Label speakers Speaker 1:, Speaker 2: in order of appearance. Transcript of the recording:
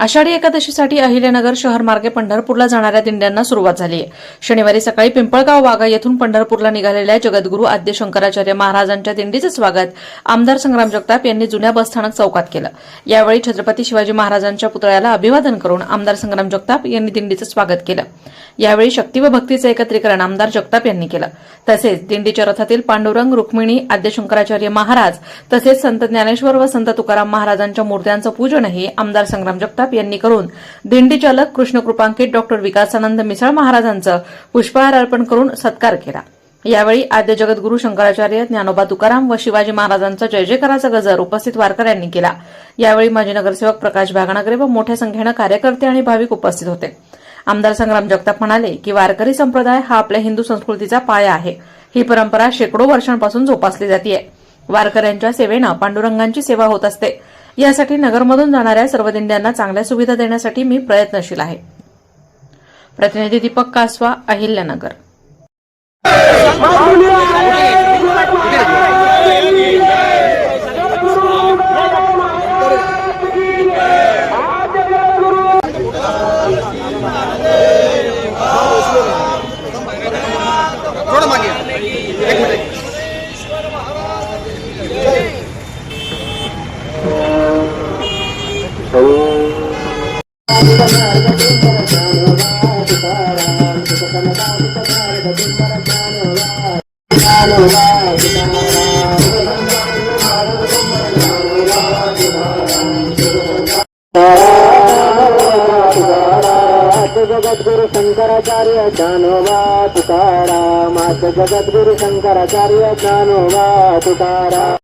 Speaker 1: आषाढी एकादशीसाठी अहिल्यानगर शहर मार्गे पंढरपूरला जाणाऱ्या दिंड्यांना सुरुवात झाली. आहे शनिवारी सकाळी पिंपळगाव वागा येथून पंढरपूरला निघालेल्या जगद्गुरू आद्य शंकराचार्य महाराजांच्या दिंडीचं स्वागत आमदार संग्राम जगताप यांनी जुन्या बसस्थानक चौकात केलं. यावेळी छत्रपती शिवाजी महाराजांच्या पुतळ्याला अभिवादन करून आमदार संग्राम जगताप यांनी दिंडीचं स्वागत केलं. यावेळी शक्ती व भक्तीचं एकत्रीकरण आमदार जगताप यांनी केलं. तसेच दिंडीच्या रथातील पांडुरंग रुक्मिणी आद्य शंकराचार्य महाराज तसेच संत ज्ञानेश्वर व संत तुकाराम महाराजांच्या मूर्त्यांचं पूजनही आमदार संग्राम जगताप यांनी करून दिंडीचालक कृष्णकृपांकित डॉक्टर विकासानंद मिसळ महाराजांचं पुष्पहार अर्पण करून सत्कार केला. यावेळी आद्य जगद्गुरू शंकराचार्य ज्ञानोबा तुकाराम व शिवाजी महाराजांचा जय जयकाराचा गजर उपस्थित वारकऱ्यांनी केला. यावेळी माजी नगरसेवक प्रकाश भागणागरे व मोठ्या संख्येनं कार्यकर्ते आणि भाविक उपस्थित होते. आमदार संग्राम जगताप म्हणाले की वारकरी संप्रदाय हा आपल्या हिंदू संस्कृतीचा पाया आहे. ही परंपरा शेकडो वर्षांपासून जोपासली जाते वारकऱ्यांच्या सेवेनं पांडुरंगांची सेवा होत असते. यासाठी नगरमधून जाणाऱ्या सर्व दिंड्यांना चांगल्या सुविधा देण्यासाठी मी प्रयत्नशील आहे. प्रतिनिधी दीपक कासवा अहिल्यानगर.
Speaker 2: जगद्गुरु शंकराचार्य ज्ञानोबा तुकाराम जगद्गुरु शंकराचार्य ज्ञानोबा तुकाराम.